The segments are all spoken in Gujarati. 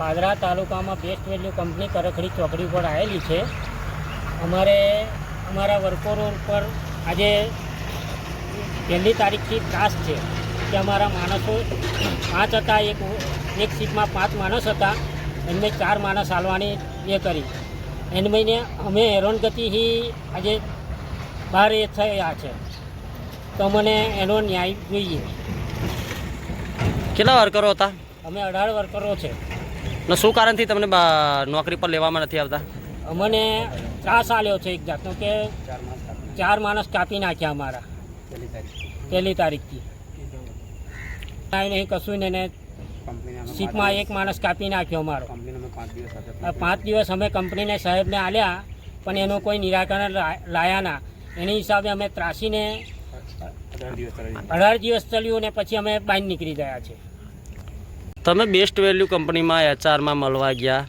પાદરા તાલુકામાં બેસ્ટ વેલ્યુ કંપની કરખડી ચોકડી ઉપર આવેલી છે. અમારે અમારા વર્કરો ઉપર આજે પહેલી તારીખથી ત્રાસ છે કે અમારા માણસો પાંચ હતા એક એક સીટમાં પાંચ માણસ હતા. એમને ચાર માણસ હાલવાની એ કરી. એને મહિને અમે હેરાનગતિથી આજે બહાર એ થયા છે. તો મને એનો ન્યાય જોઈએ. કેટલા વર્કરો હતા? અમે અઢાર વર્કરો છે. ને શું કારણથી તમને નોકરી પર લેવામાં નથી આવતા? અમને ત્રાસ આલ્યો છે એક જાતનો કે ચાર માણસ કાપી નાખ્યા અમારા. પહેલી તારીખથી. કાંઈ નહીં કશું નહીં ને સીટમાં એક માણસ કાપી નાખ્યો અમારો. પાંચ દિવસ અમે કંપનીને સાહેબને આલ્યા પણ એનું કોઈ નિરાકરણ લાયા ના. એની હિસાબે અમે ત્રાસીને અઢાર દિવસ ચલ્યું ને પછી અમે બહાર નીકળી ગયા છે. તમે બેસ્ટ વેલ્યુ કંપનીમાં એચઆરમાં મળવા ગયા,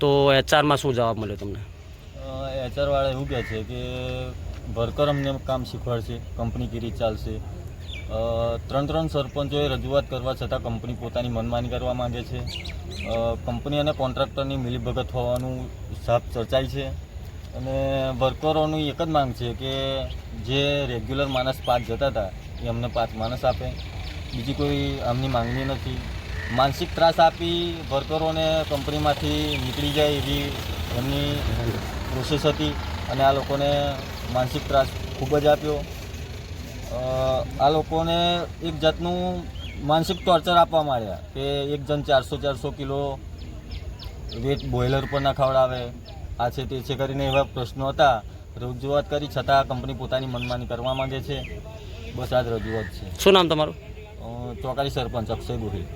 તો એચઆરમાં શું જવાબ મળ્યો તમને? એચઆર વાળા એવું કહે છે કે વર્કર અમને કામ શીખવાડશે કંપની કેરી ચાલશે. ત્રણ ત્રણ સરપંચોએ રજૂઆત કરવા છતાં કંપની પોતાની મનમાની કરવા માંગે છે. કંપની અને કોન્ટ્રાક્ટરની મિલીભગત હોવાનું સાફ ચર્ચાય છે. અને વર્કરોની એક જ માંગ છે કે, જે રેગ્યુલર માણસ પાંચ જતા હતા, એ અમને પાંચ માણસ આપે. બીજી કોઈ આમની માંગણી નથી. માનસિક ત્રાસ આપી વર્કરોને કંપનીમાંથી નીકળી જાય એવી એમની પ્રોસેસ હતી અને આ લોકોને માનસિક ત્રાસ ખૂબ જ આપ્યો. આ લોકોને એક જાતનું માનસિક ટોર્ચર આપવા માંડ્યા કે એક જણ ચારસો ચારસો કિલો વેટ બોઇલર પર ના ખવડાવે. આ છે તે છે કરીને એવા પ્રશ્નો હતા. રજૂઆત કરી છતાં કંપની પોતાની મનમાની કરવા માંગે છે. બસ આ જ રજૂઆત છે. શું નામ તમારું? ચોકારી સરપંચ અક્ષય ગોહિલ.